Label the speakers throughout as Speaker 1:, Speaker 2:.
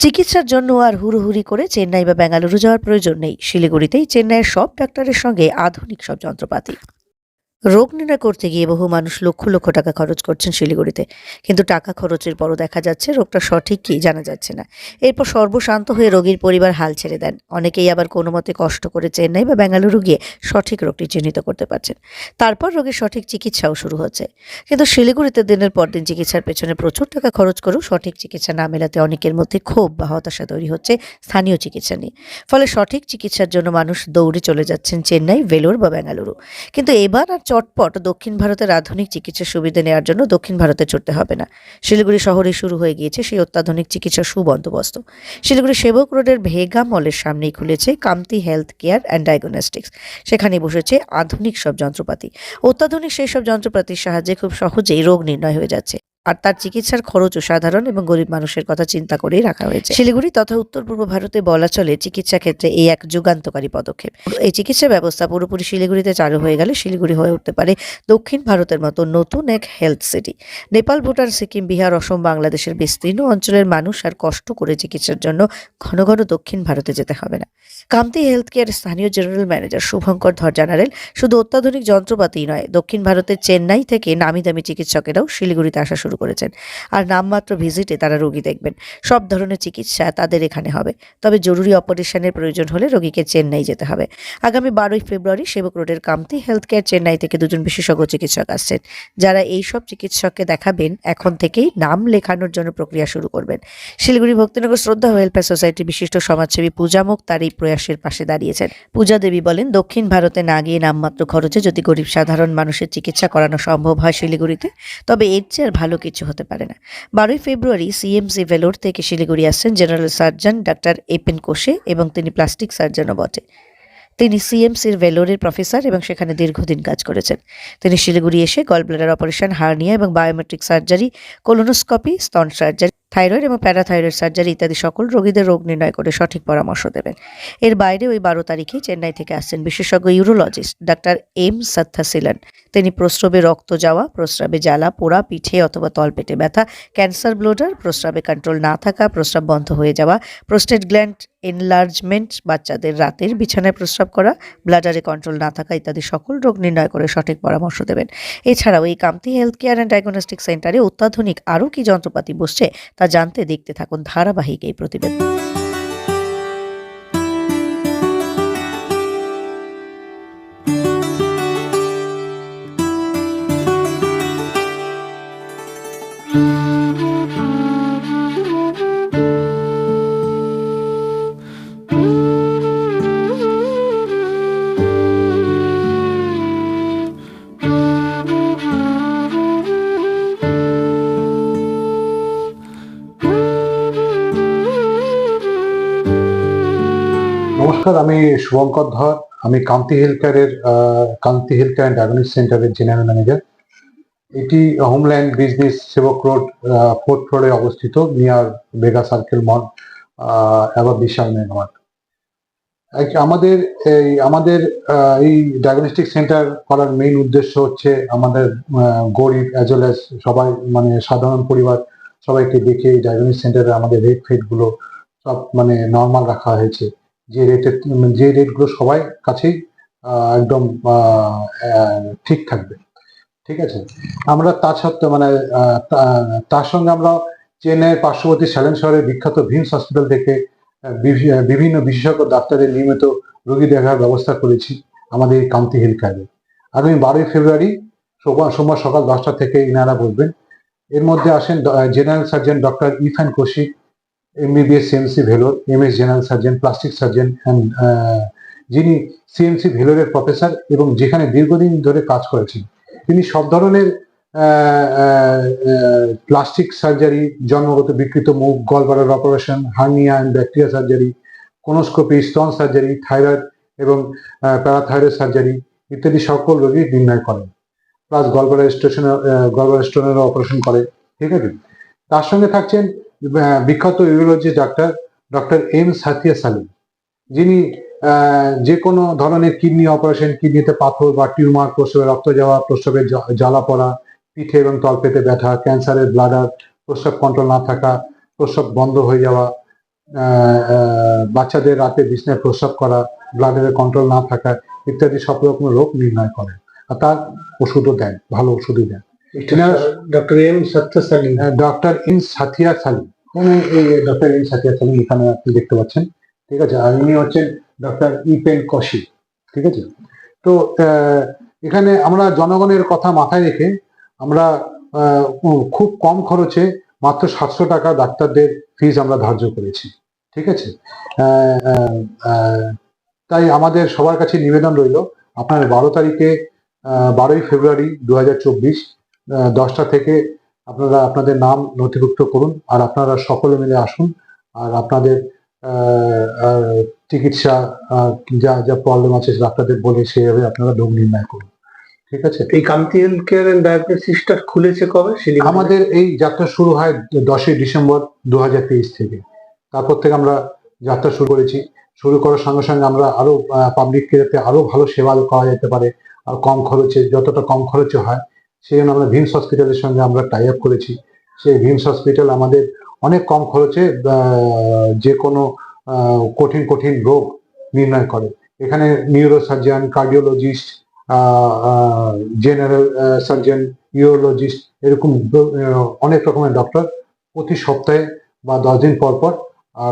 Speaker 1: চিকিৎসার জন্য আর হুড়োহুড়ি করে চেন্নাই বা বেঙ্গালুরু যাওয়ার প্রয়োজন নেই। শিলিগুড়িতেই চেন্নাইয়ের সব ডাক্তারের সঙ্গে আধুনিক সব যন্ত্রপাতি। রোগ নির্ণয় করতে গিয়ে বহু মানুষ লক্ষ লক্ষ টাকা খরচ করছেন শিলিগুড়িতে। কিন্তু টাকা খরচের পরও দেখা যাচ্ছে রোগটা সঠিক কি জানা যাচ্ছে না। এরপর সর্বশান্ত হয়ে রোগীর পরিবার হাল ছেড়ে দেন। অনেকেই আবার কোনো মতে কষ্ট করে চেন্নাই বা বেঙ্গালুরু গিয়ে সঠিক রোগটি চিহ্নিত করতে পারছেন। তারপর রোগীর সঠিক চিকিৎসাও শুরু হচ্ছে। কিন্তু শিলিগুড়িতে দিনের পর দিন চিকিৎসার পেছনে প্রচুর টাকা খরচ করেও সঠিক চিকিৎসা না মেলাতে অনেকের মধ্যে ক্ষোভ বা হতাশা তৈরি হচ্ছে স্থানীয় চিকিৎসা নিয়ে। ফলে সঠিক চিকিৎসার জন্য মানুষ দৌড়ে চলে যাচ্ছেন চেন্নাই, ভেলোর বা বেঙ্গালুরু। কিন্তু এবার আর চটপট দক্ষিণ ভারতের আধুনিক চিকিৎসা সুবিধা নেওয়ার জন্য দক্ষিণ ভারতে ছুটতে হবে না। শিলিগুড়ি শহরে শুরু হয়ে গিয়েছে সেই অত্যাধুনিক চিকিৎসা সুবন্দোবস্ত। শিলিগুড়ি সেবক রোডের ভেগা মলের সামনেই খুলেছে Kamti health care and diagnostics. সেখানে বসেছে আধুনিক সব যন্ত্রপাতি। অত্যাধুনিক সেই সব যন্ত্রপাতির সাহায্যে খুব সহজেই রোগ নির্ণয় হয়ে যাচ্ছে। আর তার চিকিৎসার খরচও সাধারণ এবং গরিব মানুষের কথা চিন্তা করেই রাখা হয়েছে। শিলিগুড়ি তথা উত্তর পূর্ব ভারতে বলা চলে চিকিৎসা ক্ষেত্রে এই এক যুগান্তকারী পদক্ষেপ। এই চিকিৎসা ব্যবস্থা পুরোপুরি শিলিগুড়িতে চালু হয়ে গেলে শিলিগুড়ি হয়ে উঠতে পারে দক্ষিণ ভারতের মতো নতুন এক হেলথ সিটি। নেপাল, ভুটান, সিকিম, বিহার, অসম, বাংলাদেশের বিস্তীর্ণ অঞ্চলের মানুষ আর কষ্ট করে চিকিৎসার জন্য ঘন ঘন দক্ষিণ ভারতে যেতে হবে না। কামতি হেলথ কেয়ার স্থানীয় জেনারেল ম্যানেজার শুভঙ্কর ধর জানালেন, শুধু অত্যাধুনিক যন্ত্রপাতিই নয়, দক্ষিণ ভারতের চেন্নাই থেকে নামি দামি চিকিৎসকেরাও শিলিগুড়িতে আসা শুরু করেছেন। আর নামমাত্র ভিজিটে তারা রোগী দেখবেন। সব ধরনের চিকিৎসা তাদের এখানে হবে। তবে জরুরি অপারেশনের প্রয়োজন হলে রোগীকে চেন্নাই যেতে হবে। আগামী বারোই ফেব্রুয়ারি সেবক রোডের কামতি হেলথ কেয়ার চেন্নাই থেকে দুজন বিশেষজ্ঞ চিকিৎসক আসছেন। যারা এই সব চিকিৎসককে দেখাবেন, এখন থেকেই নাম লেখানোর জন্য প্রক্রিয়া শুরু করবেন। শিলিগুড়ি ভক্তিনগর শ্রদ্ধা ওয়েলফেয়ার সোসাইটি বিশিষ্ট সমাজসেবী পূজা মুখ তার এই প্রয়াসের পাশে দাঁড়িয়েছেন। পূজা দেবী বলেন, দক্ষিণ ভারতে না গিয়ে নামমাত্র খরচে যদি গরিব সাধারণ মানুষের চিকিৎসা করানো সম্ভব হয় শিলিগুড়িতে, তবে এর চেয়ে আর ভালো কিছু হতে পারে না। বারোই ফেব্রুয়ারি সিএমসি ভেলোর থেকে শিলিগুড়ি আসছেন জেনারেল সার্জন ডাক্তার এপেন কোষে এবং তিনি প্লাস্টিক সার্জনও বটে। তিনি সিএমসির ভেলোরের প্রফেসর এবং সেখানে দীর্ঘদিন কাজ করেছেন। তিনি শিলিগুড়ি এসে গলব্লাডার অপারেশন হার্নিয়া এবং বায়োমেট্রিক সার্জারি কোলোনোস্কপি স্তন সার্জারি থাইরয়েড এবং প্যারাথাইরয়েড সার্জারি ইত্যাদি সকল রোগীদের রোগ নির্ণয় করে সঠিক পরামর্শ দেবেন। এর বাইরে ওই বারো তারিখে চেন্নাই থেকে আসছেন বিশেষজ্ঞ ইউরোলজিস্ট ডাক্তার এম সত্থাসিলান তিনি প্রস্রবে রক্ত যাওয়া, প্রস্রাবে জ্বালা, পোড়া, পিঠে অথবা তলপেটে ব্যথা, ক্যান্সার ব্লোডার, প্রস্রাবে কন্ট্রোল না থাকা, প্রস্রাব বন্ধ হয়ে যাওয়া, প্রোস্টেট গ্ল্যান্ড এনলার্জমেন্ট, বাচ্চাদের রাতের বিছানায় প্রস্রাব করা, ব্লাডারে কন্ট্রোল না থাকা ইত্যাদি সকল রোগ নির্ণয় করে সঠিক পরামর্শ দেবেন। এছাড়াও এই Kamti health care and diagnostic সেন্টারে অত্যাধুনিক আরও কি যন্ত্রপাতি বসছে তা জানতে দেখতে থাকুন ধারাবাহিক এই প্রতিবেদন।
Speaker 2: নমস্কার আমি শুভঙ্কর ধর, আমি কান্তি হেলথ কেয়ারের কান্তি হেলথ কেয়ার ডায়াগনিক সেন্টারের জেনারেল ম্যানেজার এটি Homeland Business Sevoke road fourth ফ্লোরে অবস্থিত নিয়ার বেগা সার্কেল মল এবং বিশাল মেঘমাট আমাদের এই আমাদের এই ডায়াগনস্টিক সেন্টার করার মেইন উদ্দেশ্য হচ্ছে আমাদের গরিব অ্যাজ ওয়েল অ্যাজ সবাই মানে সাধারণ পরিবার, সবাইকে দেখে এই ডায়াগনস্টিক সেন্টারে আমাদের রেট ফেটগুলো সব মানে নর্মাল রাখা হয়েছে। যে রেটের যে রেটগুলো সবাই কাছেই একদম ঠিক থাকবে। ঠিক আছে? আমরা তা সত্ত্বেও মানে তার সঙ্গে আমরা চেন্নাইয়ের পার্শ্ববর্তী স্যালেন শহরের বিখ্যাত ভিমস হসপিটাল থেকে বিভিন্ন বিশেষজ্ঞ ডাক্তারের নিয়মিত রোগী দেখার ব্যবস্থা করেছি আমাদের এই কান্তি হেলথ কেয়ারে আগামী বারোই ফেব্রুয়ারি সোমবার সকাল দশটা থেকে ইনারা বসবেন এর মধ্যে আসেন general surgeon doctor Ifan Kaushik MBBS CMC Vellore M S general surgeon plastic surgeon and যিনি সিএমসি ভেলোরের প্রফেসর এবং যেখানে দীর্ঘদিন ধরে কাজ করেছেন, তিনি সব ধরনের প্লাস্টিক সার্জারি জন্মগত বিকৃত মুখ গলবারের operation hernia and bacteria surgery colonoscopy স্তন সার্জারি থাইরয়েড এবং প্যারাথাইরয়েড সার্জারি ইত্যাদি সকল রোগী নির্ণয় করেন। প্লাস গলবারের স্টেশনের গলবার স্টোনেরও অপারেশন করে, ঠিক আছে? তার সঙ্গে থাকছেন বিখ্যাত ইউরোলজি ডাক্তার, ডক্টর এম সাথিয়া সালিম। যিনি যে কোনো ধরনের কিডনি অপারেশন, কিডনিতে পাথর বা টিউমার প্রস্রাবে রক্ত যাওয়া প্রস্রাবে জ- জ্বালা পড়া, পিঠে এবং তলপেটে ব্যথা, ক্যান্সারের ব্লাডার প্রস্রাব কন্ট্রোল না থাকা প্রস্রাব বন্ধ হয়ে যাওয়া বাচ্চাদের রাতে বিছনায় প্রস্রাব করা ব্লাডারের কন্ট্রোল না থাকা ইত্যাদি সব রকম রোগ নির্ণয় করেন। আর তার ওষুধও দেন, ভালো ওষুধই দেন।
Speaker 3: Doctor M Satya Salim
Speaker 2: doctor in Sathiya Salim. এই ডক্টর ইন সাথিয়া সালিম এখানে আপনি দেখতে পাচ্ছেন। ঠিক আছে? আর ইনি হচ্ছেন ডক্টর ইপেন কশি ঠিক আছে? তো এখানে আমরা জনগণের কথা মাথায় রেখে আমরা খুব কম খরচে মাত্র সাতশো টাকা ডাক্তারদের ফিজ আমরা ধার্য করেছি। ঠিক আছে? তাই আমাদের সবার কাছে নিবেদন রইল, আপনার বারো তারিখে বারোই ফেব্রুয়ারি দু হাজার চব্বিশ দশটা থেকে আপনারা আপনাদের নাম নথিভুক্ত করুন আর আপনারা সকলে মিলে আসুন আর আপনাদের চিকিৎসা যা যা প্রবলেম আছে ডাক্তারদের বলে সেইভাবে আপনারা রোগ নির্ণয় করুন। ঠিক আছে?
Speaker 3: এই কান্তি হেলথ কেয়ার এন্ড ডায়াগনোসিসটা খুলেছে কবে?
Speaker 2: আমাদের এই যাত্রা শুরু হয় দশই ডিসেম্বর দু হাজার তেইশ থেকে। তারপর থেকে আমরা যাত্রা শুরু করেছি। শুরু করার সঙ্গে সঙ্গে আমরা আরও পাবলিককে যাতে আরও ভালো সেবা করা যেতে পারে আর কম খরচে যতটা কম খরচে হয় সেই জন্য আমরা ভিমস হসপিটালের সঙ্গে আমরা টাই আপ করেছি। সেই ভিমস হসপিটাল আমাদের অনেক কম খরচে যে কোনো কঠিন কঠিন রোগ নির্ণয় করে। এখানে neuro surgeon cardiologist general surgeon urologist এরকম অনেক রকমের ডক্টর প্রতি সপ্তাহে বা দশ দিন পর পর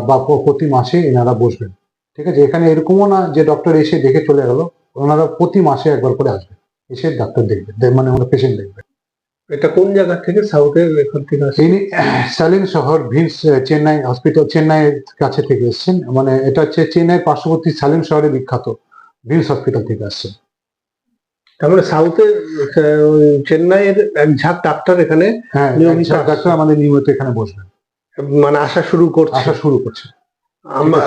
Speaker 2: বা প্রতি মাসে এনারা বসবেন। ঠিক আছে? এখানে এরকমও না যে ডক্টর এসে দেখে চলে গেল, ওনারা প্রতি মাসে একবার করে আসবেন। এসে ডাক্তার দেখবেন মানে ওনার পেশেন্ট দেখবেন
Speaker 3: এটা কোন জায়গা থেকে? সাউথের এখান থেকে আসে?
Speaker 2: ইনি শহর ভিন্স চেন্নাই হসপিটাল চেন্নাইয়ের কাছে থেকে এসেছেন। মানে এটা হচ্ছে চেন্নাইয়ের পার্শ্ববর্তী সালিম শহরে বিখ্যাত। ভিন্স হসপিটাল থেকে আসছেন
Speaker 3: তার মানে সাউথে চেন্নাইয়ের এক ঝাঁক ডাক্তার এখানে
Speaker 2: হ্যাঁ ডাক্তার আমাদের নিয়মিত এখানে বসবেন।
Speaker 3: মানে আসা শুরু করছে।
Speaker 2: আসা শুরু করছে।
Speaker 3: আমরা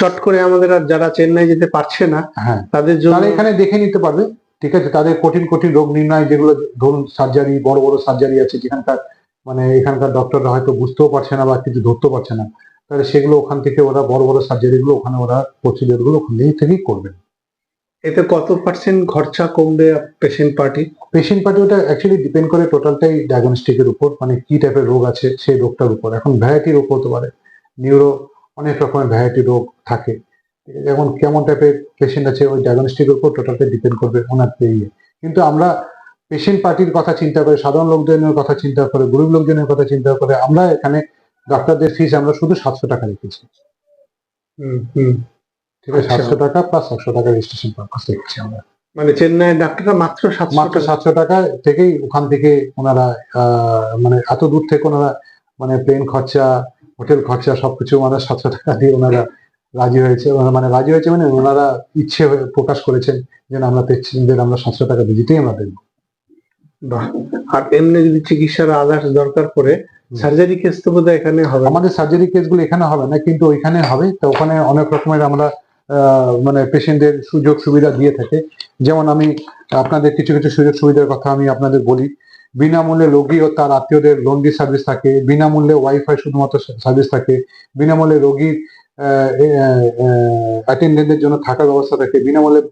Speaker 3: চট করে আমাদের আর যারা চেন্নাই যেতে পারছে না
Speaker 2: হ্যাঁ।
Speaker 3: তাদের জন্য
Speaker 2: এখানে দেখে নিতে পারবে। ঠিক আছে তাদের কঠিন কঠিন রোগ নির্ণয় যেগুলো ধরুন সার্জারি বড় বড় সার্জারি আছে যেখানকার মানে এখানকার ডক্টররা হয়তো বুঝতেও পারছে না বা কিছু ধরতেও পারছে না। তাহলে সেগুলো ওখান থেকে ওরা বড় বড় সার্জারি গুলো ওখানে ওরা প্রসিডিওরগুলো ওখান থেকেই করবেন
Speaker 3: এতে কত পার্সেন্ট খরচা কমবে পেশেন্ট পার্টি
Speaker 2: পেশেন্ট পার্টি ওটা অ্যাকচুয়ালি ডিপেন্ড করে টোটালটাই ডায়াগনস্টিকের উপর মানে কি টাইপের রোগ আছে সেই রোগটার উপর। এখন ভ্যারাইটি রোগ হতে পারে। নিউরো অনেক রকমের ভ্যারাইটি রোগ থাকে? এখন কেমন টাইপের পেশেন্ট আছে ওই ডায়াগনস্টিকের উপর টোটালটা ডিপেন্ড করবে ওনার ইয়ে কিন্তু আমরা পেশেন্ট পার্টির কথা চিন্তা করে সাধারণ লোকজনের কথা চিন্তা করে গরিব লোকজনের কথা চিন্তা করে আমরা এখানে ডাক্তারদের ফিস আমরা শুধু সাতশো টাকা রেখেছি। ঠিক আছে
Speaker 3: আচ্ছা।
Speaker 2: সাতশো টাকা প্লাস একশো টাকা রেজিস্ট্রেশন পারপাস রেখেছি আমরা।
Speaker 3: মানে চেন্নাইয়ের ডাক্তাররা মাত্র
Speaker 2: মাত্র সাতশো টাকা থেকেই ওখান থেকে ওনারা আহ, মানে এত দূর থেকে ওনারা মানে প্লেন খরচা হোটেল খরচা সবকিছু ওনারা সাতশো টাকা দিয়ে ওনারা রাজি হয়েছে মানে রাজি হয়েছে মানে ওনারা ইচ্ছে প্রকাশ করেছেন যে আমরা পেশেন্টদের আমরা সাতশো টাকা ভিজিটেই আমরা দেবো।
Speaker 3: বাহ। আর এমনি যদি চিকিৎসার আদার্স দরকার পড়ে সার্জারি কেস তো বোধহয় এখানে হবে।
Speaker 2: আমাদের সার্জারি কেসগুলো এখানে হবে না কিন্তু ওইখানে হবে। তো ওখানে অনেক রকমের আমরা মানে পেশেন্টদের সুযোগ সুবিধা দিয়ে থাকে। যেমন আমি আপনাদের কিছু কিছু সুযোগ সুবিধার কথা আমি আপনাদের বলি। বিনামূল্যে রোগী ও তার আত্মীয়দের লন্ড্রি সার্ভিস থাকে। বিনামূল্যে ওয়াইফাই শুধুমাত্র সার্ভিস থাকে। বিনামূল্যে রোগীর অ্যাটেন্ডেন্টের জন্য থাকার ব্যবস্থা থাকে। বিনামূল্যে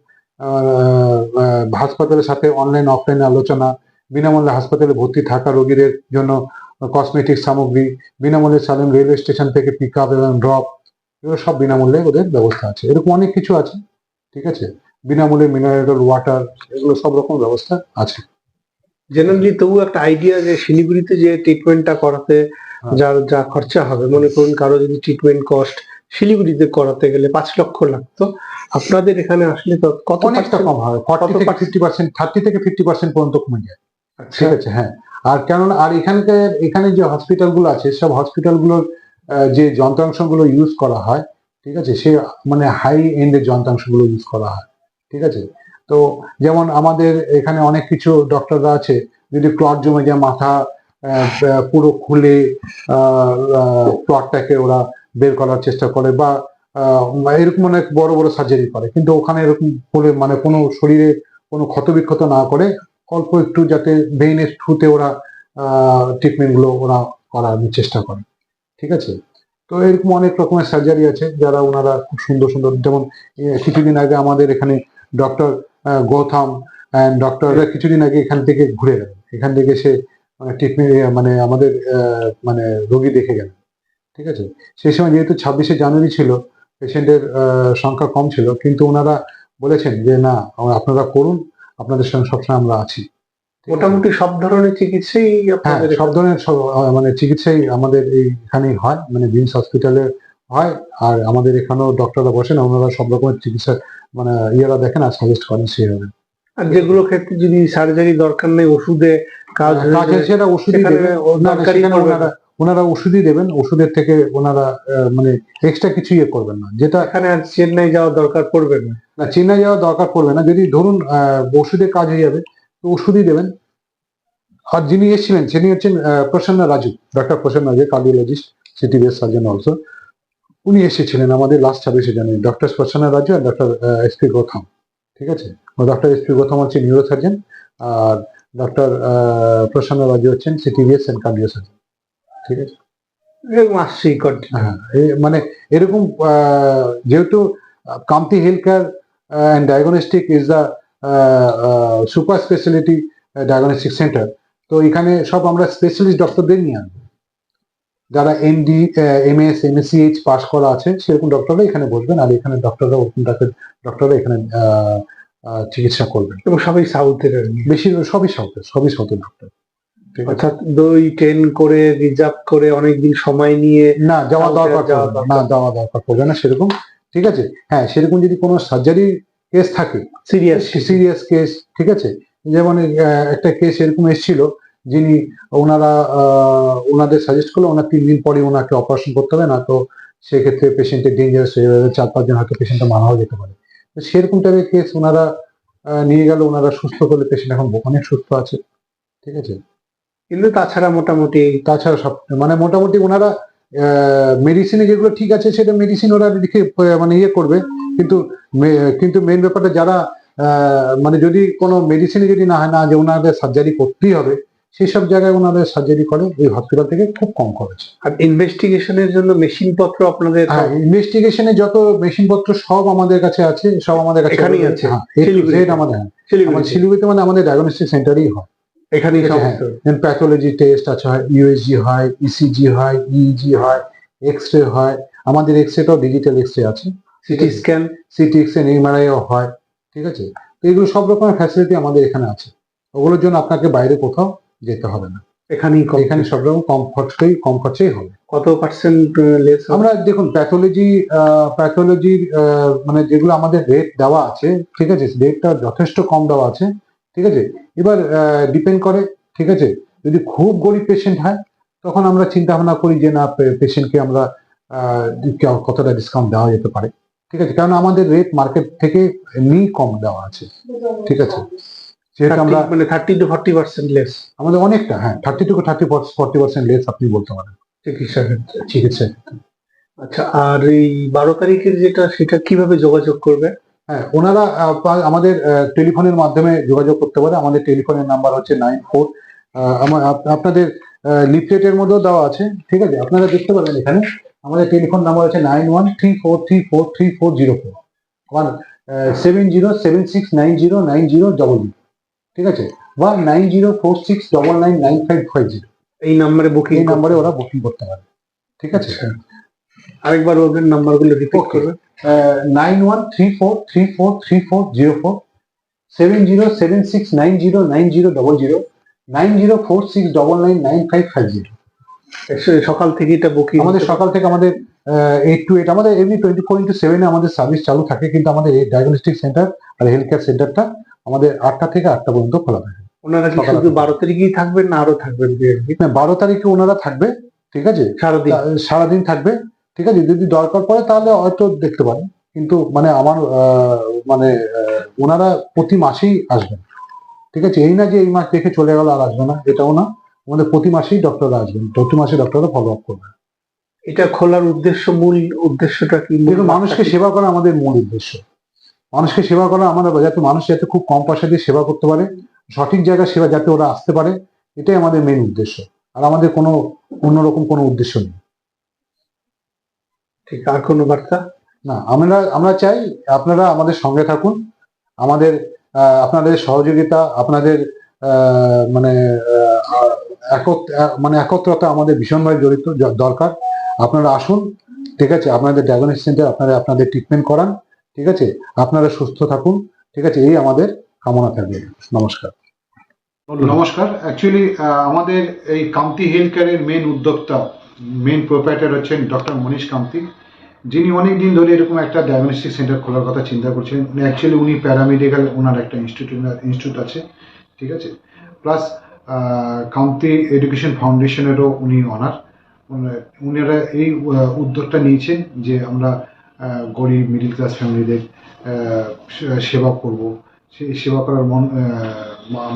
Speaker 2: হাসপাতালের সাথে অনলাইন অফলাইন আলোচনা বিনামূল্যে হাসপাতালে ভর্তি থাকা রোগীদের জন্য কসমেটিক সামগ্রী বিনামূল্যে সালেম রেলওয়ে স্টেশন থেকে পিক আপ এবং ড্রপ এগুলো সব বিনামূল্যে ওদের ব্যবস্থা আছে। এরকম অনেক কিছু আছে ঠিক আছে? বিনামূল্যে মিনারেল ওয়াটার এগুলো সব রকম ব্যবস্থা আছে।
Speaker 3: জেনারেলি তবু একটা আইডিয়া যে শিলিগুড়িতে যে ট্রিটমেন্টটা করাতে
Speaker 2: হ্যাঁ।
Speaker 3: যার যা খরচা হবে মনে করুন কারও যদি ট্রিটমেন্ট কস্ট শিলিগুড়িতে করাতে গেলে পাঁচ লক্ষ লাগতো। আপনাদের এখানে আসলে কত
Speaker 2: অনেকটা কম ফর্টি থেকে ফিফটি পার্সেন্ট থার্টি থেকে ফিফটি পার্সেন্ট পর্যন্ত কমে যায়।
Speaker 3: আচ্ছা।
Speaker 2: ঠিক আছে হ্যাঁ। আর কেননা আর এখানকার এখানে যে হসপিটালগুলো আছে সব হসপিটালগুলোর আহ, যে যন্ত্রাংশগুলো ইউজ করা হয় ঠিক আছে সে মানে হাই এন্ডের যন্ত্রাংশগুলো ইউজ করা হয় ঠিক আছে। তো যেমন আমাদের এখানে অনেক কিছু ডক্টররা আছে যদি ক্লট জমে যায় মাথা পুরো খুলে ক্লটটাকে ওরা বের করার চেষ্টা করে বা এরকম অনেক বড় বড় সার্জারি করে। কিন্তু ওখানে এরকম করে মানে কোনো শরীরে কোনো ক্ষতবিক্ষত না করে অল্প একটু যাতে ব্রেইনের থ্রুতে ওরা ট্রিটমেন্টগুলো ওরা করার চেষ্টা করে। ঠিক আছে? তো এরকম অনেক রকমের সার্জারি আছে যারা ওনারা খুব সুন্দর সুন্দর, যেমন কিছুদিন আগে আমাদের এখানে ডক্টর গৌতম অ্যান্ড ডক্টর কিছুদিন আগে এখান থেকে ঘুরে গেলেন। এখান থেকে সে ট্রিটমেন্ট মানে আমাদের মানে রোগী দেখে গেলেন। ঠিক আছে? সেই সময় যেহেতু ছাব্বিশে জানুয়ারি ছিল পেশেন্টের সংখ্যা কম ছিল কিন্তু ওনারা বলেছেন যে না আপনারা করুন আপনাদের সঙ্গে সবসময় আমরা আছি।
Speaker 3: মোটামুটি সব ধরনের চিকিৎসাই
Speaker 2: হ্যাঁ সব ধরনের মানে চিকিৎসাই আমাদের এইখানেই হয় মানে বিমস হসপিটালে হয় আর আমাদের এখানেও ডক্টররা বসেন ওনারা সব রকমের চিকিৎসা মানে ইয়েরা দেখেন আর সাজেস্ট করেন সেইভাবে।
Speaker 3: আর যেগুলো ক্ষেত্রে যদি সার্জারি দরকার নেই ওষুধে কাজ হয়ে
Speaker 2: কাজে সেটা ওষুধই ওনারা ওষুধই দেবেন ওষুধের থেকে ওনারা মানে এক্সট্রা কিছু ইয়ে করবেন না। যেটা
Speaker 3: এখানে আর চেন্নাই যাওয়ার দরকার পড়বে না।
Speaker 2: না চেন্নাই যাওয়ার দরকার পড়বে না। যদি ধরুন আহ, ওষুধে কাজ হয়ে যাবে তো ওষুধই দেবেন। আর যিনি এসেছিলেন তিনি হচ্ছেন Prasanna Raju doctor Prasanna Raju cardiologist CTVS surgeon also উনি এসেছিলেন আমাদের লাস্ট ছাব্বিশে জানুয়ারি ডক্টর প্রসন্ন রাজু আর ডক্টর এস পি গৌতম ঠিক আছে? ডক্টর এস পি গৌতম হচ্ছে নিউরো সার্জন আর ডক্টর প্রসন্ন রাজু হচ্ছেন সিটিবিএস অ্যান্ড কার্ডিও সার্জন ঠিক আছে?
Speaker 3: এরকম আসছেই
Speaker 2: হ্যাঁ মানে এরকম যেহেতু Kamti health care and diagnostic is the super speciality diagnostic centre তো এখানে সব আমরা স্পেশালিস্ট ডক্টরদের নিয়ে আনব যারা এমডি এমএস এমএসিএইচ পাস করা আছে সেরকম ডক্টররা এখানে বসবেন আর এখানে ডক্টররা ওরকম ডক্টররা এখানে চিকিৎসা করবেন।
Speaker 3: এবং সবাই সাউথের আর কি।
Speaker 2: বেশি সবই সাউথের সবই সাউথের ডক্টর
Speaker 3: অর্থাৎ দই ট্রেন করে রিজার্ভ করে অনেকদিন সময় নিয়ে
Speaker 2: না যাওয়া দরকার না। যাওয়া দরকার পড়বে না সেরকম। ঠিক আছে? হ্যাঁ সেরকম যদি কোনো সার্জারি কেস থাকে
Speaker 3: সিরিয়াস
Speaker 2: সিরিয়াস কেস ঠিক আছে? যেমন একটা কেস এরকম এসেছিল যিনি ওনারা আহ, ওনাদের সাজেস্ট করল ওনার তিন দিন পরে ওনাকে অপারেশন করতে হবে না তো সেক্ষেত্রে পেশেন্টের ডেঞ্জারাস হয়ে যাবে চার পাঁচজন হয়তো পেশেন্টটা মারাও যেতে পারে। তো সেরকম টাইপের কেস ওনারা নিয়ে গেল ওনারা সুস্থ করলে পেশেন্ট এখন অনেক সুস্থ আছে। ঠিক আছে?
Speaker 3: কিন্তু তাছাড়া মোটামুটি
Speaker 2: তাছাড়া সব মানে মোটামুটি ওনারা মেডিসিনে যেগুলো ঠিক আছে সেটা মেডিসিন ওরা লিখে মানে ইয়ে করবে। কিন্তু কিন্তু মেন ব্যাপারটা যারা মানে যদি কোনো মেডিসিনে যদি না হয় না যে ওনাদের সার্জারি করতেই হবে সেসব জায়গায় ওনাদের সার্জারি করে এই হসপিটাল থেকে খুব কম খরচ।
Speaker 3: আর ইনভেস্টিগেশনের জন্য মেশিন পত্র আপনাদের
Speaker 2: হ্যাঁ ইনভেস্টিগেশনে যত মেশিনপত্র সব আমাদের কাছে আছে সব আমাদের কাছে
Speaker 3: এখানেই আছে?
Speaker 2: হ্যাঁ আমাদের হ্যাঁ।
Speaker 3: শিলিগুড়িতে।
Speaker 2: মানে আমাদের ডায়াগনস্টিক সেন্টারই হয়।
Speaker 3: এখানেই
Speaker 2: ঠিক
Speaker 3: সমস্ত।
Speaker 2: প্যাথোলজি টেস্ট আছে হয় ইউএসজি হয় ইসিজি হয় ইজি হয় এক্স রে হয় আমাদের এক্স রেটাও ডিজিটাল এক্স রে আছে?
Speaker 3: CT scan
Speaker 2: city X ray এমআরআইও হয়। ঠিক আছে? তো এগুলো সব রকমের ফ্যাসিলিটি আমাদের এখানে আছে। ওগুলোর জন্য আপনাকে বাইরে কোথাও যেতে হবে না।
Speaker 3: এখানেই
Speaker 2: এখানে সব রকম কম খরচেই কম খরচেই হবে।
Speaker 3: কত পার্সেন্ট লেস
Speaker 2: আমরা দেখুন প্যাথোলজি প্যাথোলজির মানে যেগুলো আমাদের রেট দেওয়া আছে ঠিক আছে? রেটটা যথেষ্ট কম দেওয়া আছে। ঠিক আছে? এবার ডিপেন্ড করে ঠিক আছে? যদি খুব গরিব পেশেন্ট হয় তখন আমরা চিন্তা ভাবনা করি যে না পেশেন্টকে আমরা কতটা ডিসকাউন্ট দেওয়া যেতে পারে? ঠিক আছে? কারণ আমাদের রেট মার্কেট থেকে এমনি কম দেওয়া আছে। ঠিক আছে? যেহেতু আমরা
Speaker 3: মানে thirty to forty percent less
Speaker 2: আমাদের অনেকটা হ্যাঁ thirty to thirty forty percent less আপনি বলতে পারেন।
Speaker 3: চিকিৎসা ক্ষেত্রে।
Speaker 2: চিকিৎসা
Speaker 3: আচ্ছা আর এই বারো তারিখের যেটা সেটা কীভাবে যোগাযোগ করবে?
Speaker 2: হ্যাঁ ওনারা আমাদের টেলিফোনের মাধ্যমে যোগাযোগ করতে পারে। আমাদের টেলিফোনের নাম্বার হচ্ছে নাইন ফোর আমার আপনাদের লিফলেটের মধ্যেও দেওয়া আছে। ঠিক আছে? আপনারা দেখতে পাবেন এখানে। আমাদের টেলিফোন নাম্বার হচ্ছে nine one three four three four three four zero four one seven zero seven six nine zero nine zero double zero ঠিক আছে? One nine zero four six double nine nine five five zero.
Speaker 3: এই নাম্বারে booking
Speaker 2: এই নাম্বারে ওরা booking করতে পারে। ঠিক আছে?
Speaker 3: আরেকবার ওদের নাম্বারগুলো রিপিট করবে।
Speaker 2: Nine one three four three four three four zero four seven zero seven six nine zero nine zero double zero nine zero four six double nine nine five five zero
Speaker 3: সকাল থেকে এটা booking
Speaker 2: আমাদের সকাল থেকে আমাদের eight two eight আমাদের এমনি twenty four into সেভেনে আমাদের সার্ভিস চালু থাকে কিন্তু আমাদের এই ডায়াগনস্টিক সেন্টার আর হেলথ কেয়ার সেন্টারটা আমাদের আটটা থেকে আটটা পর্যন্ত খোলা থাকে।
Speaker 3: ওনারা কি শুধু বারো তারিখেই থাকবেন না আরও থাকবেন?
Speaker 2: না, বারো তারিখে ওনারা থাকবে ঠিক আছে?
Speaker 3: সারাদিন।
Speaker 2: সারাদিন থাকবে। ঠিক আছে? যদি দরকার পড়ে তাহলে হয়তো দেখতে পারেন। কিন্তু মানে আমার মানে ওনারা প্রতি মাসেই আসবেন। ঠিক আছে? এই না যে এই মাস দেখে চলে গেল আর আসবে না এটাও না। আমাদের প্রতি মাসেই ডক্টররা আসবেন। প্রতি মাসে ডক্টররা ফলো আপ করবেন।
Speaker 3: এটা খোলার উদ্দেশ্য মূল উদ্দেশ্যটা কি?
Speaker 2: মানুষকে সেবা করা আমাদের মূল উদ্দেশ্য। মানুষকে সেবা করা আমাদের যাতে মানুষ যাতে খুব কম পয়সা দিয়ে সেবা করতে পারে সঠিক জায়গায় সেবা যাতে ওরা আসতে পারে এটাই আমাদের মেন উদ্দেশ্য। আর আমাদের কোনো অন্যরকম কোনো উদ্দেশ্য নেই।
Speaker 3: ঠিক, আর কোনো বার্তা?
Speaker 2: না, আমরা আমরা চাই আপনারা আমাদের সঙ্গে থাকুন। আমাদের আপনাদের সহযোগিতা, আপনাদের মানে মানে একত্রতা আমাদের ভীষণভাবে জড়িত দরকার। আপনারা আসুন, ঠিক আছে? আপনাদের ডায়াগনোসিস সেন্টার আপনারা আপনাদের ট্রিটমেন্ট করান, ঠিক আছে? আপনারা সুস্থ থাকুন, ঠিক আছে? এই আমাদের কামনা থাকবে। নমস্কার। নমস্কার। অ্যাকচুয়ালি আমাদের এই কান্তি হেলথ কেয়ারের মেন উদ্যোক্তা মেন প্রোপাইটার হচ্ছেন ডক্টর মনীষ কান্তি যিনি অনেক দিন ধরে এরকম একটা ডায়াগনস্টিক সেন্টার খোলার কথা চিন্তা করছেন। অ্যাকচুয়ালি উনি প্যারামেডিক্যাল ওনার একটা ইনস্টিটিউট ইনস্টিটিউট আছে, ঠিক আছে? প্লাস কান্তি এডুকেশন ফাউন্ডেশনেরও উনি অনার উনারা এই উদ্যোগটা নিয়েছেন যে আমরা গরিব মিডিল ক্লাস ফ্যামিলিদের সেবা করব। সেই সেবা করার মন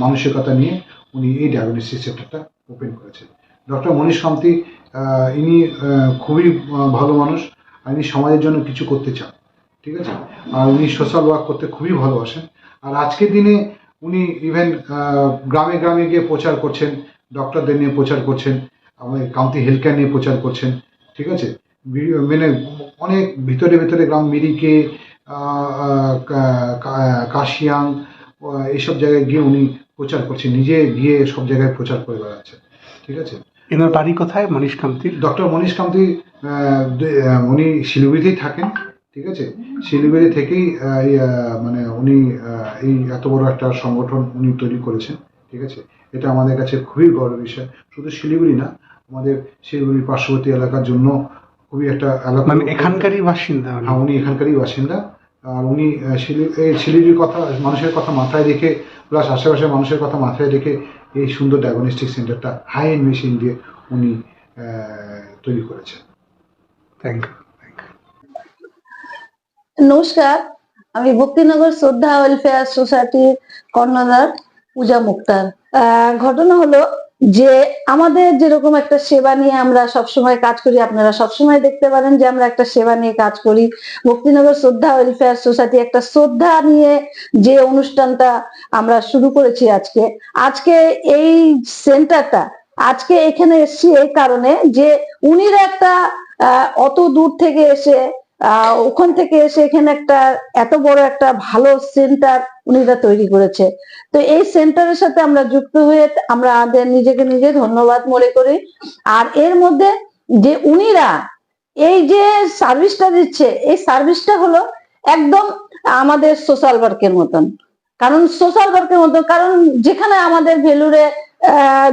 Speaker 2: মানসিকতা নিয়ে উনি এই ডায়াগনস্টিক সেন্টারটা ওপেন করেছেন। ডক্টর মনীষ কান্তি ইনি খুবই ভালো মানুষ আর ইনি সমাজের জন্য কিছু করতে চান, ঠিক আছে? আর উনি সোশ্যাল ওয়ার্ক করতে খুবই ভালোবাসেন। আর আজকের দিনে উনি ইভেন গ্রামে গ্রামে গিয়ে প্রচার করছেন ডক্টরদের নিয়ে প্রচার করছেন, আমাদের কান্তি হেলথ কেয়ার নিয়ে প্রচার করছেন, ঠিক আছে? মানে অনেক ভিতরে ভিতরে গ্রাম মিরিকে কাশিয়াং এইসব জায়গায় গিয়ে উনি প্রচার করছেন। নিজে গিয়ে সব জায়গায় প্রচার করে বেড়াচ্ছেন, ঠিক আছে?
Speaker 3: এনার বাড়ি কোথায়? মনীষ কান্তির
Speaker 2: ডক্টর মনীষ কান্তি উনি শিলিগুড়িতেই থাকেন ঠিক আছে? শিলিগুড়ি থেকেই মানে উনি এই এত বড় একটা সংগঠন উনি তৈরি করেছেন ঠিক আছে? এটা আমাদের কাছে খুবই গর্বের বিষয়। শুধু শিলিগুড়ি না আমাদের শিলিগুড়ির পার্শ্ববর্তী এলাকার জন্য খুবই একটা এলাকা
Speaker 3: মানে এখানকারই বাসিন্দা উনি।
Speaker 2: হ্যাঁ উনি এখানকারই বাসিন্দা। আর উনি শিলি- এই শিলিগুড়ির কথা মানুষের কথা মাথায় রেখে প্লাস আশেপাশের মানুষের কথা মাথায় রেখে এই সুন্দর ডায়াগনস্টিক সেন্টারটা হাই এন্ড মেশিন দিয়ে উনি আহ, তৈরি করেছেন।
Speaker 3: থ্যাংক ইউ
Speaker 4: নমস্কার আমি ভক্তিনগর শ্রদ্ধা ওয়েলফেয়ার সোসাইটির কর্ণধার পূজা মুক্তার। আহ, ঘটনা হলো যে আমাদের যেরকম একটা সেবা নিয়ে আমরা সবসময় কাজ করি আপনারা সবসময় দেখতে পারেন যে আমরা একটা সেবা নিয়ে কাজ করি। ভক্তিনগর শ্রদ্ধা ওয়েলফেয়ার সোসাইটি একটা শ্রদ্ধা নিয়ে যে অনুষ্ঠানটা আমরা শুরু করেছি আজকে। আজকে এই সেন্টারটা আজকে এখানে এসেছি এই কারণে যে উনিরা একটা অত দূর থেকে এসে আহ, ওখান থেকে এসে এখানে একটা এত বড় একটা ভালো সেন্টার উনিরা তৈরি করেছে। তো এই সেন্টারের সাথে আমরা যুক্ত হয়ে আমরা আমাদের নিজেকে নিজে ধন্যবাদ মনে করি। আর এর মধ্যে যে উনিরা এই যে সার্ভিসটা দিচ্ছে, এই সার্ভিসটা হলো একদম আমাদের সোশ্যাল ওয়ার্কের মতন। কারণ সোশ্যাল ওয়ার্কের মতন, কারণ যেখানে আমাদের ভেলুরে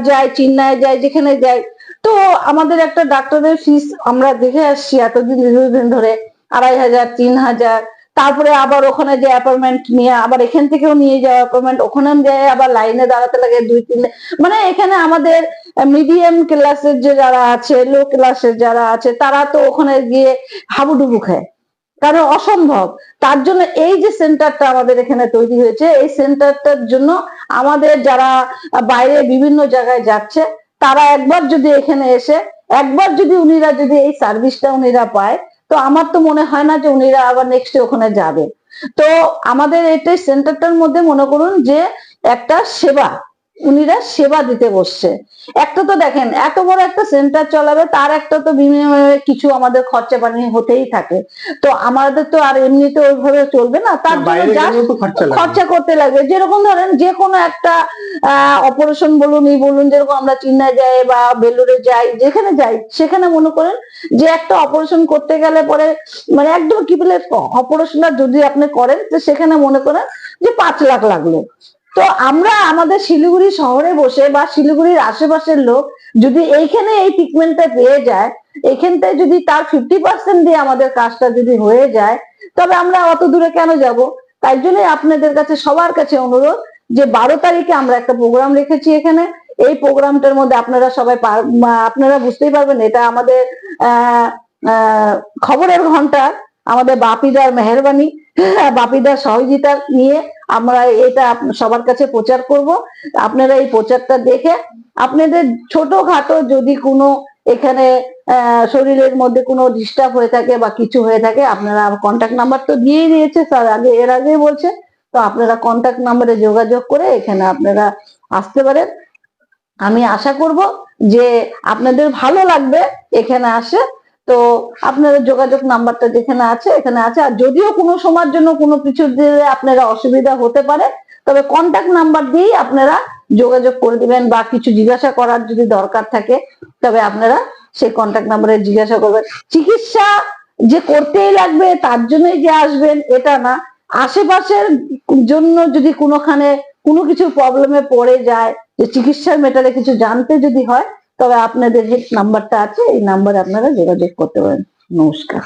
Speaker 4: যায় চিন্নায় যায়, যেখানে যায়, তো আমাদের একটা ডাক্তারের ফিস আমরা দেখে আসছি এতদিন, দীর্ঘদিন ধরে আড়াই হাজার, তিন হাজার তারপরে আবার ওখানে যে অ্যাপয়েন্টমেন্ট নিয়ে, আবার এখান থেকেও নিয়ে যাওয়া অ্যাপয়েন্টমেন্ট ওখানে যায় আবার লাইনে দাঁড়াতে লাগে দুই, তিন মানে এখানে আমাদের মিডিয়াম ক্লাসের যে যারা আছে লো ক্লাসের যারা আছে, তারা তো ওখানে গিয়ে হাবুডুবু খায়। কারণ অসম্ভব। তার জন্য এই যে সেন্টারটা আমাদের এখানে তৈরি হয়েছে, এই সেন্টারটার জন্য আমাদের যারা বাইরে বিভিন্ন জায়গায় যাচ্ছে, তারা একবার যদি এখানে এসে, একবার যদি উনিরা যদি এই সার্ভিসটা উনিরা পায় তো আমার তো মনে হয় না যে উনিরা আবার নেক্সট ওখানে যাবে। তো আমাদের এটাই সেন্টারটার মধ্যে মনে করুন যে একটা সেবা উনিরা সেবা দিতে বসছে। একটা তো দেখেন এত বড় একটা সেন্টার চলাবে তার একটা তো বিনিময়ে কিছু আমাদের খরচা পানি হতেই থাকে। তো আমাদের তো আর এমনিতে ওইভাবে চলবে না তার জন্য
Speaker 3: খরচা
Speaker 4: করতে লাগবে। যেরকম ধরেন যে কোনো একটা অপারেশন বলুন এই বলুন যেরকম আমরা চিন্নায় যাই বা বেলুরে যাই যেখানে যাই সেখানে মনে করেন যে একটা অপারেশন করতে গেলে পরে মানে একদম কি বলে অপারেশনটা যদি আপনি করেন তো সেখানে মনে করেন যে পাঁচ লাখ লাগল। তো আমরা আমাদের শিলিগুড়ি শহরে বসে বা শিলিগুড়ির আশেপাশের লোক যদি এইখানে এই ট্রিটমেন্টটা পেয়ে যায়, এখানটায় যদি তার ফিফটি পার্সেন্ট দিয়ে আমাদের কাজটা যদি হয়ে যায়, তবে আমরা অত দূরে কেন যাব? তাই জন্যই আপনাদের কাছে সবার কাছে অনুরোধ যে বারো তারিখে আমরা একটা প্রোগ্রাম রেখেছি এখানে। এই প্রোগ্রামটার মধ্যে আপনারা সবাই আপনারা বুঝতেই পারবেন এটা আমাদের খবরের ঘণ্টা, আমাদের বাপিদার মেহরবানি। বাপিদার সহযোগিতা নিয়ে আমরা এটা সবার কাছে প্রচার করব। আপনারা এই প্রচারটা দেখে আপনাদের ছোটখাটো যদি কোনো এখানে শরীরের মধ্যে কোনো ডিস্টার্ব হয়ে থাকে বা কিছু হয়ে থাকে, আপনারা কন্ট্যাক্ট নাম্বার তো দিয়েই দিয়েছে স্যার আগে, এর আগেই বলছে। তো আপনারা কন্ট্যাক্ট নাম্বারে যোগাযোগ করে এখানে আপনারা আসতে পারেন। আমি আশা করব যে আপনাদের ভালো লাগবে এখানে আসে। তো আপনারা যোগাযোগ নাম্বারটা যেখানে আছে, এখানে আছে। আর যদিও কোনো সময়ের জন্য কোনো কিছু দিলে আপনারা অসুবিধা হতে পারে, তবে কন্ট্যাক্ট নাম্বার দিয়েই আপনারা যোগাযোগ করে দিবেন বা কিছু জিজ্ঞাসা করার যদি দরকার থাকে, তবে আপনারা সেই কন্ট্যাক্ট নাম্বারে জিজ্ঞাসা করবেন। চিকিৎসা যে করতেই লাগবে, তার জন্যই যে আসবেন, এটা না। আশেপাশের জন্য যদি কোনোখানে কোনো কিছু প্রবলেমে পড়ে যায়, যে চিকিৎসার মেটারে কিছু জানতে যদি হয় তবে আপনাদের যে নাম্বারটা আছে এই নাম্বারে আপনারা যোগাযোগ করতে পারেন। নমস্কার।